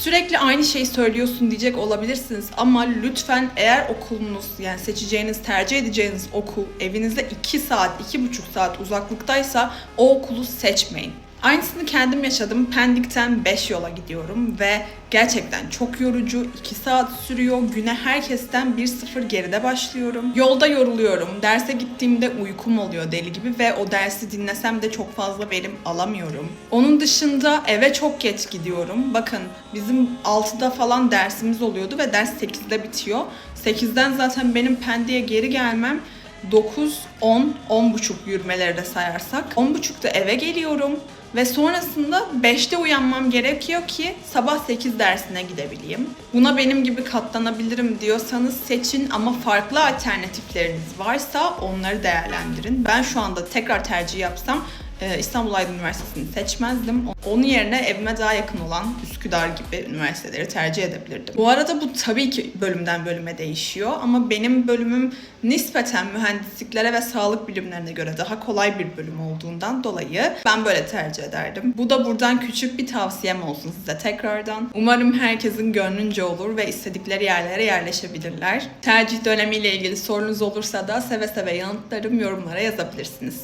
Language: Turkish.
Sürekli aynı şeyi söylüyorsun diyecek olabilirsiniz ama lütfen eğer okulunuz yani seçeceğiniz, tercih edeceğiniz okul evinizde 2 saat, 2,5 saat uzaklıktaysa o okulu seçmeyin. Aynısını kendim yaşadım. Pendik'ten 5 yola gidiyorum ve gerçekten çok yorucu. 2 saat sürüyor. Güne herkesten 1-0 geride başlıyorum. Yolda yoruluyorum. Derse gittiğimde uykum oluyor deli gibi ve o dersi dinlesem de çok fazla verim alamıyorum. Onun dışında eve çok geç gidiyorum. Bakın bizim 6'da falan dersimiz oluyordu ve ders 8'de bitiyor. 8'den zaten benim Pendik'e geri gelmem 9, 10, 10 buçuk yürümeleri de sayarsak. 10 buçukta eve geliyorum ve sonrasında 5'te uyanmam gerekiyor ki sabah 8 dersine gidebileyim. Buna benim gibi katlanabilirim diyorsanız seçin ama farklı alternatifleriniz varsa onları değerlendirin. Ben şu anda tekrar tercih yapsam İstanbul Aydın Üniversitesi'ni seçmezdim. Onun yerine evime daha yakın olan Üsküdar gibi üniversiteleri tercih edebilirdim. Bu arada bu tabii ki bölümden bölüme değişiyor ama benim bölümüm nispeten mühendisliklere ve sağlık bilimlerine göre daha kolay bir bölüm olduğundan dolayı ben böyle tercih ederdim. Bu da buradan küçük bir tavsiyem olsun size tekrardan. Umarım herkesin gönlünce olur ve istedikleri yerlere yerleşebilirler. Tercih dönemiyle ilgili sorunuz olursa da seve seve yanıtlarım yorumlara yazabilirsiniz.